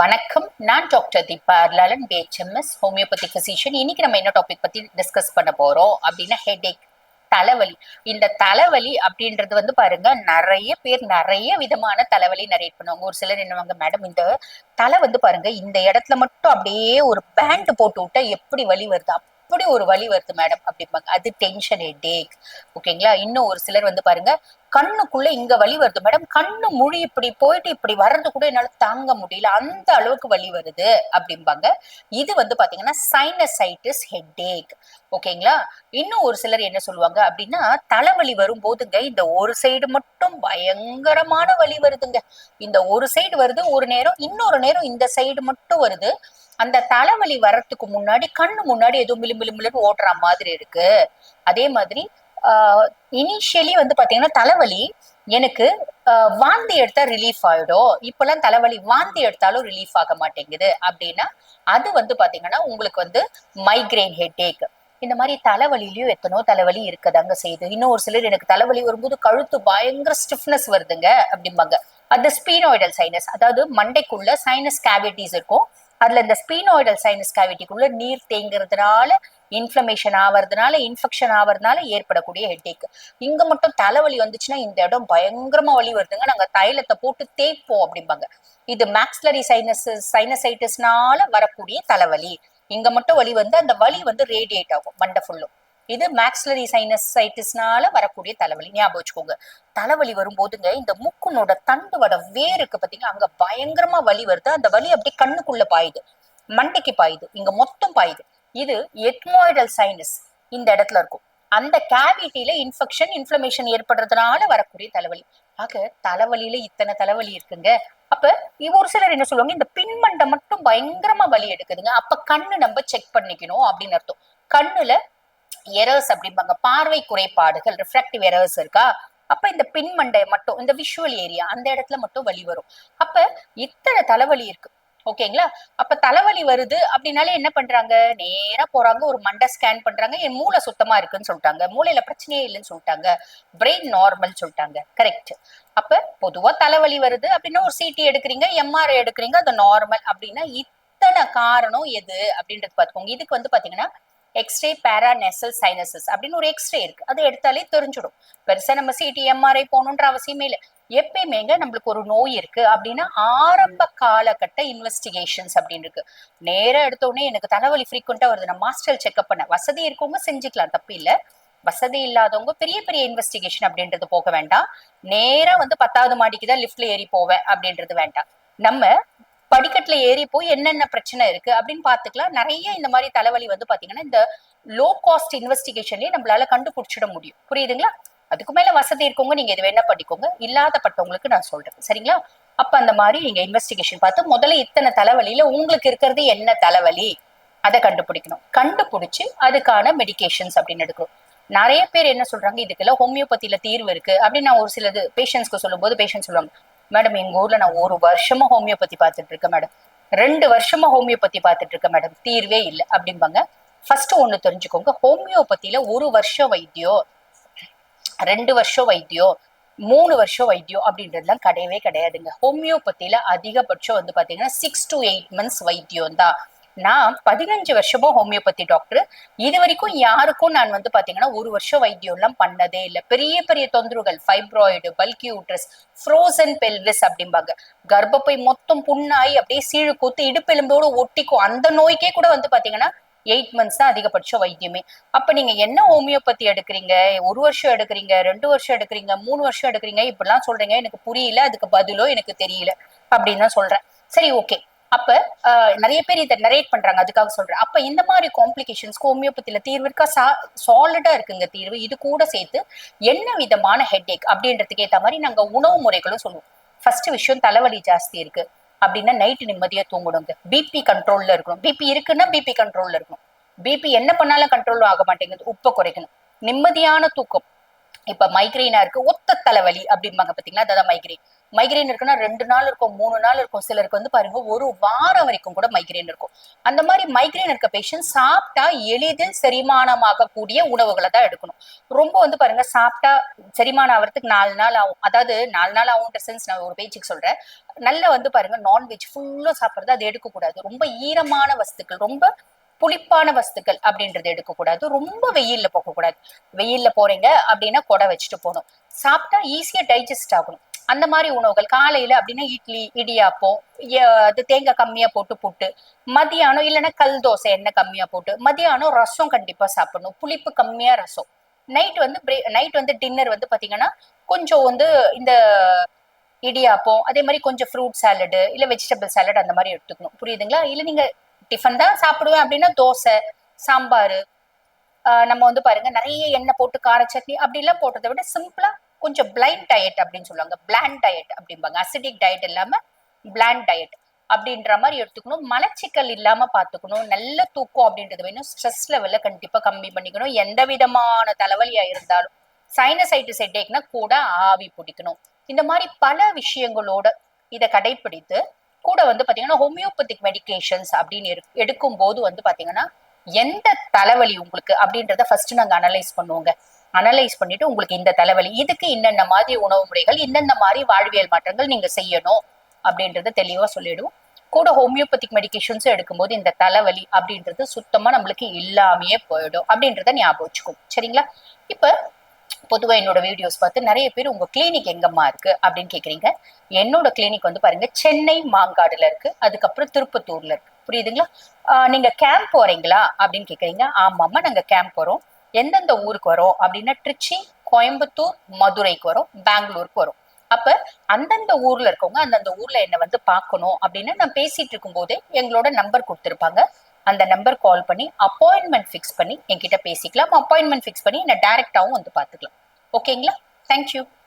வணக்கம். நான் doctor Deepa அர்லாலன் BHMS homeopathy physician இன்னைக்கு நம்ம என்ன டாபிக் பத்தி டிஸ்கஸ் பண்ண போறோம் அப்படின்னா ஹெடேக் தலைவலி. இந்த தலைவலி அப்படின்றது வந்து பாருங்க நிறைய பேர் நிறைய விதமான தலைவலி நரேட் பண்ணுவாங்க. ஒரு சிலர் என்னவாங்க மேடம் இந்த தலை வந்து பாருங்க இந்த இடத்துல மட்டும் அப்படியே ஒரு பேண்ட் போட்டு விட்டா எப்படி வலி வருது? அப்படி ஒரு வலி வருது மேடம் அப்படிம்பாங்க. அது டென்ஷன் ஹெடேக் ஓகேங்களா? இன்னும் ஒரு சிலர் வந்து பாருங்க கண்ணுக்குள்ள இங்க வலி வருது மேடம் கண்ணு மொழி இப்படி போயிட்டு இப்படி வர்றது கூட என்னால தாங்க முடியல. அந்த அளவுக்கு வலி வருது அப்படிம்பாங்க. இது வந்து பாத்தீங்கன்னா சைனசைட்டிஸ் ஹெட்டேக் ஓகேங்களா? இன்னும் ஒரு சிலர் என்ன சொல்லுவாங்க அப்படின்னா தலைவலி வரும் போதுங்க இந்த ஒரு சைடு மட்டும் பயங்கரமான வலி வருதுங்க. இந்த ஒரு சைடு வருது ஒரு நேரம் இன்னொரு நேரம் இந்த சைடு மட்டும் வருது. அந்த தலைவலி வர்றதுக்கு முன்னாடி கண்ணு முன்னாடி ஏதோ மிளு மிளு மிளுன்னு ஓடுற மாதிரி இருக்கு. அதே மாதிரி இனிஷியலி வந்து பாத்தீங்கன்னா தலைவலி எனக்கு வாந்தி எடுத்தா ரிலீஃப் ஆயிடும். இப்பெல்லாம் தலைவலி வாந்தி எடுத்தாலும் ரிலீஃப் ஆக மாட்டேங்குது. அப்படின்னா அது வந்து பாத்தீங்கன்னா உங்களுக்கு வந்து மைக்ரைன் ஹெட்டேக் இந்த மாதிரி தலைவலிலையும் எத்தனோ தலைவலி இருக்கதாங்க செய்யுது. இன்னும் ஒரு சிலர் எனக்கு தலைவலி வரும்போது கழுத்து பயங்கர ஸ்டிஃப்னஸ் வருதுங்க அப்படிம்பாங்க. அது ஸ்பீனாய்டல் சைனஸ் அதாவது மண்டைக்குள்ள சைனஸ் கேவிட்டிஸ் இருக்கும். அதுல இந்த ஸ்பீனாய்டல் சைனஸ் கேவிட்டிக்குள்ள நீர் தேங்குறதுனால இன்ஃப்ளமேஷன் ஆவறதுனால இன்ஃபெக்ஷன் ஆவறதுனால ஏற்படக்கூடிய ஹெட்டேக் இங்க மட்டும் தலைவலி வந்துச்சுன்னா இந்த இடம் பயங்கரமா வலி வருதுங்க. நாங்க தைலத்தை போட்டு தேய்ப்போம் அப்படிம்பாங்க. இது மேக்ஸ்லரி சைனஸ் சைனசைட்டிஸ்னால வரக்கூடிய தலைவலி. இங்க மட்டும் வலி வந்து அந்த வலி வந்து ரேடியேட் ஆகும் மண்டை ஃபுல்லும் இது மேக்ஸ்லரி சைனசைட்டிஸ்னால வரக்கூடிய தலைவலி. ஞாபகம் வச்சுக்கோங்க. தலைவலி வரும்போதுங்க இந்த மூக்குனோட தண்டுவோட வேருக்கு பாத்தீங்கன்னா அங்க பயங்கரமா வலி வருது. அந்த வலி அப்படியே கண்ணுக்குள்ள பாயுது. மண்டைக்கு பாயுது. இங்க மொத்தம் பாயுது. இது எட்மாய்டல் சைனஸ் இந்த இடத்துல இருக்கும். அந்த கேவிட்டியில இன்ஃபெக்ஷன் இன்ஃபிளமேஷன் ஏற்படுறதுனால வரக்கூடிய தலைவலி. ஆக தலைவலியில இத்தனை தலைவலி இருக்குங்க. அப்ப ஒரு சிலர் என்ன சொல்லுவாங்க இந்த பின்மண்டை மட்டும் பயங்கரமா வலி எடுக்குதுங்க. அப்ப கண்ணு நம்ம செக் பண்ணிக்கணும் அப்படின்னு அர்த்தம். கண்ணுல எரர்ஸ் அப்படிம்பாங்க. பார்வை குறைபாடுகள் ரிஃப்ராக்டிவ் எரர்ஸ் இருக்கா? அப்ப இந்த பின்மண்டை மட்டும் இந்த விஷுவல் ஏரியா அந்த இடத்துல மட்டும் வலி வரும். அப்ப இத்தனை தலைவலி இருக்கு. ஓகேங்களா அப்ப தலைவலி வருது அப்படின்னாலே என்ன பண்றாங்க? நேரா போறாங்க ஒரு மண்டை ஸ்கேன் பண்றாங்க. என் மூளை சுத்தமா இருக்குன்னு சொல்லிட்டாங்க. மூளையில பிரச்சனையே இல்லைன்னு சொல்லிட்டாங்க. பிரெயின் நார்மல் சொல்லிட்டாங்க. கரெக்ட் அப்ப பொதுவா தலைவலி வருது அப்படின்னா ஒரு சிடி எடுக்கிறீங்க எம்ஆர்ஐ எடுக்கிறீங்க அது நார்மல் அப்படின்னா இத்தனை காரணம் எது அப்படின்றது பாத்துக்கோங்க இதுக்கு வந்து பாத்தீங்கன்னா எக்ஸ்ரே பேராநெசல் சைனசஸ் அப்படின்னு ஒரு எக்ஸ்ரே இருக்கு. அது எடுத்தாலே தெரிஞ்சிடும். பெருசா நம்ம சிடி எம்ஆர்ஐ போகணுன்ற அவசியமே இல்லை. எப்பயுமேங்க நம்மளுக்கு ஒரு நோய் இருக்கு அப்படின்னா ஆரம்ப காலகட்ட இன்வெஸ்டிகேஷன்ஸ் அப்படின்னு இருக்கு. நேரா எடுத்த உடனே எனக்கு தலைவலி ஃப்ரீக்வெண்டா வருது. நான் மாஸ்டர் செக்அப் பண்ண வசதி இருக்கவங்க செஞ்சுக்கலாம் தப்பு இல்ல. வசதி இல்லாதவங்க பெரிய பெரிய இன்வெஸ்டிகேஷன் அப்படின்றது போக வேண்டாம். நேரா வந்து பத்தாவது மாடிக்கு தான் லிஃப்ட்ல ஏறி போவேன் அப்படின்றது வேண்டாம். நம்ம படிக்கட்டுல ஏறி போய் என்னென்ன பிரச்சனை இருக்கு அப்படின்னு பாத்துக்கலாம் நிறைய இந்த மாதிரி தலைவலி வந்து பாத்தீங்கன்னா இந்த லோ காஸ்ட் இன்வெஸ்டிகேஷன்லயே நம்மளால கண்டுபிடிச்சிட முடியும். புரியுதுங்களா? அதுக்கு மேல வசதி இருக்கவங்க நீங்க இது வேணா பண்ணிக்கோங்க இல்லாதப்பட்டவங்களுக்கு நான் சொல்றேன். சரிங்களா? அப்ப அந்த மாதிரி நீங்க இன்வெஸ்டிகேஷன் பார்த்து முதல்ல இத்தனை தலைவலியில உங்களுக்கு இருக்கிறது என்ன தலைவலி? அதை கண்டுபிடிக்கணும். கண்டுபிடிச்சு அதுக்கான மெடிகேஷன்ஸ் அப்படின்னு எடுக்கணும். நிறைய பேர் என்ன சொல்றாங்க இதுக்கெல்லாம் ஹோமியோபதியில தீர்வு இருக்கு அப்படின்னு நான் ஒரு சிலது பேஷண்ட்ஸ்க்கு சொல்லும்போது பேஷண்ட் சொல்லுவாங்க மேடம் எங்க ஊர்ல நான் ஒரு வருஷமா ஹோமியோபதி பார்த்துட்டு இருக்கேன் மேடம் ரெண்டு வருஷமா ஹோமியோபதி பார்த்துட்டு இருக்கேன் மேடம் தீர்வே இல்லை அப்படிம்பாங்க. ஃபர்ஸ்ட் ஒண்ணு தெரிஞ்சுக்கோங்க. ஹோமியோபதியில ஒரு வருஷம் வைத்தியம் ரெண்டு வருஷம் வைத்தியம் மூணு வருஷம் வைத்தியம் அப்படின்றதுலாம் கிடையவே கிடையாதுங்க. ஹோமியோபதியில அதிகபட்சம் வந்து பாத்தீங்கன்னா சிக்ஸ் டு எயிட் மந்த்ஸ் வைத்தியம் தான் நான் பதினஞ்சு வருஷமும் ஹோமியோபதி டாக்டர். இது வரைக்கும் யாருக்கும் நான் வந்து பாத்தீங்கன்னா ஒரு வருஷம் வைத்தியம் எல்லாம் பண்ணதே இல்லை. பெரிய பெரிய தொந்தரவுகள் ஃபைப்ராய்டு பல்கி யூட்ரஸ் ஃப்ரோசன் பெல்விஸ் அப்படிம்பாங்க. கர்ப்பப்பை மொத்தம் புண்ணாய் அப்படியே சீழு கூத்து இடுப்பெலும்போடு ஒட்டிக்கும். அந்த நோய்க்கே கூட வந்து பாத்தீங்கன்னா எயிட் மந்த்ஸ் தான் அதிகபட்ச வைத்தியமே. அப்ப நீங்க என்ன ஹோமியோபதி எடுக்கிறீங்க? ஒரு வருஷம் எடுக்கிறீங்க? ரெண்டு வருஷம் எடுக்கிறீங்க? மூணு வருஷம் எடுக்கிறீங்க? இப்படிலாம் சொல்றீங்க. எனக்கு புரியல. அதுக்கு பதிலோ எனக்கு தெரியல. அப்படின்னு தான் சொல்றேன். சரி ஓகே அப்ப நிறைய பேர் இதை நரேட் பண்றாங்க. அதுக்காக சொல்றேன். அப்ப இந்த மாதிரி காம்ப்ளிகேஷன்ஸ் ஹோமியோபதியில தீர்வு இருக்கா சா சாலிடா இருக்குங்க தீர்வு. இது கூட சேர்த்து என்ன விதமான ஹெட்ஏக் அப்படின்றதுக்கு ஏத்த மாதிரி நாங்க உணவு முறைகளும் சொல்லுவோம். ஃபர்ஸ்ட் விஷயம் தலைவலி ஜாஸ்தி இருக்கு. அப்படின்னா நைட்டு நிம்மதியா தூங்கணுங்க. பிபி கண்ட்ரோல்ல இருக்கணும். பிபி இருக்குன்னா பிபி கண்ட்ரோல்ல இருக்கணும். பிபி என்ன பண்ணாலும் கண்ட்ரோல் ஆக மாட்டேங்குது. உப்பை குறைக்கணும். நிம்மதியான தூக்கம். இப்ப மைக்ரெயினா இருக்கு. ஒத்த தலைவலி அப்படிம்பாங்க பாத்தீங்களா? அதான் மைக்ரெயின் மைக்ரைன் இருக்குன்னா ரெண்டு நாள் இருக்கும் மூணு நாள் இருக்கும். சிலருக்கு வந்து பாருங்க ஒரு வாரம் வரைக்கும் கூட மைக்ரைன் இருக்கும். அந்த மாதிரி மைக்ரைன் இருக்க பேஷண்ட் சாப்பிட்டா எளிதில் செரிமானமாகக்கூடிய உணவுகளை தான் எடுக்கணும். ரொம்ப வந்து பாருங்க சாப்பிட்டா செரிமானம் ஆகிறதுக்கு நாலு நாள் ஆகும். அதாவது நாலு நாள் ஆகும்ன்ற சென்ஸ் நான் ஒரு பேச்சுக்கு சொல்றேன். நல்ல வந்து பாருங்க நான்வெஜ் ஃபுல்லா சாப்பிடுறது அது எடுக்கக்கூடாது. ரொம்ப ஈரமான வஸ்துக்கள் ரொம்ப புளிப்பான வஸ்துக்கள் அப்படின்றது எடுக்கக்கூடாது. ரொம்ப வெயில்ல போகக்கூடாது. வெயில்ல போறீங்க அப்படின்னா கொடை வச்சுட்டு போகணும். சாப்பிட்டா ஈஸியா டைஜஸ்ட் ஆகணும். அந்த மாதிரி உணவுகள் காலையில அப்படின்னா இட்லி இடியாப்பம் அது தேங்காய் கம்மியா போட்டு புட்டு மதியானம் இல்லைன்னா கல் தோசை எண்ணெய் கம்மியா போட்டு மதியானம் ரசம் கண்டிப்பா சாப்பிடணும். புளிப்பு கம்மியா ரசம். நைட் வந்து நைட் வந்து டின்னர் வந்து பாத்தீங்கன்னா கொஞ்சம் வந்து இந்த இடியாப்பம் அதே மாதிரி கொஞ்சம் ஃப்ரூட் சாலடு இல்ல வெஜிடபிள் சாலட் அந்த மாதிரி எடுத்துக்கணும். புரியுதுங்களா? இல்ல நீங்க டிஃபன் தான் சாப்பிடுவேன் அப்படின்னா தோசை சாம்பார் நம்ம வந்து பாருங்க நிறைய எண்ணெய் போட்டு கார சட்னி அப்படிலாம் போட்டதை விட சிம்பிளா கொஞ்சம் பிளைண்ட் டயட் அப்படின்னு சொல்லுவாங்க. பிளாண்ட் டயட் அப்படிம்பாங்க. அசிடிக் டயட் இல்லாம பிளாண்ட் டயட் அப்படின்ற மாதிரி எடுத்துக்கணும். மலச்சிக்கல் இல்லாம பாத்துக்கணும் நல்ல தூக்கம் அப்படின்றது வேணும். ஸ்ட்ரெஸ் லெவல்ல கண்டிப்பா கம்மி பண்ணிக்கணும். எந்த விதமான தலைவலியா இருந்தாலும் சைனசைட்டிஸ் ஹெட்டேக்னா கூட ஆவி பிடிக்கணும். இந்த மாதிரி பல விஷயங்களோட இதை கடைபிடித்து கூட வந்து பாத்தீங்கன்னா ஹோமியோபதிக் மெடிகேஷன்ஸ் அப்படின்னு எடுக்கும் போது வந்து பாத்தீங்கன்னா எந்த தலைவலி உங்களுக்கு அப்படின்றத ஃபர்ஸ்ட் நாங்க அனலைஸ் பண்ணுவோங்க. அனலைஸ் பண்ணிட்டு உங்களுக்கு இந்த தலைவலி இதுக்கு இன்னென்ன மாதிரி உணவு முறைகள் இன்னென்ன மாதிரி வாழ்வியல் மாற்றங்கள் நீங்க செய்யணும் அப்படின்றத தெளிவா சொல்லிடுவோம். கூட ஹோமியோபதிக் மெடிகேஷன்ஸும் எடுக்கும்போது இந்த தலைவலி அப்படின்றது சுத்தமா நம்மளுக்கு இல்லாமையே போயிடும் அப்படின்றத ஞாபகம் வச்சுக்கோங்க. சரிங்களா? இப்ப பொதுவா என்னோட வீடியோஸ் பார்த்து நிறைய பேர் உங்க கிளினிக் எங்கம்மா இருக்கு அப்படின்னு கேக்குறீங்க. என்னோட கிளினிக் வந்து பாருங்க சென்னை மாங்காடுல இருக்கு. அதுக்கப்புறம் திருப்பத்தூர்ல இருக்கு. புரியுதுங்களா? நீங்க கேம்ப் போறீங்களா அப்படின்னு கேக்குறீங்க. ஆமாம்மா நாங்க கேம்ப் வரோம் எந்தெந்த ஊருக்கு வரும் அப்படின்னா திருச்சி கோயம்புத்தூர் மதுரைக்கு வரும் பெங்களூருக்கு வரும். அப்ப அந்தந்த ஊர்ல இருக்கவங்க அந்தந்த ஊர்ல என்ன வந்து பார்க்கணும் அப்படின்னு நான் பேசிட்டு இருக்கும்போது எங்களோட நம்பர் கொடுத்துருப்பாங்க. அந்த நம்பர் கால் பண்ணி அப்பாயின்மெண்ட் ஃபிக்ஸ் பண்ணி என்கிட்ட பேசிக்கலாம். அப்பாயின்மெண்ட் ஃபிக்ஸ் பண்ணி என்ன டைரக்டாவும் வந்து பார்த்துக்கலாம். ஓகேங்களா தேங்க்யூ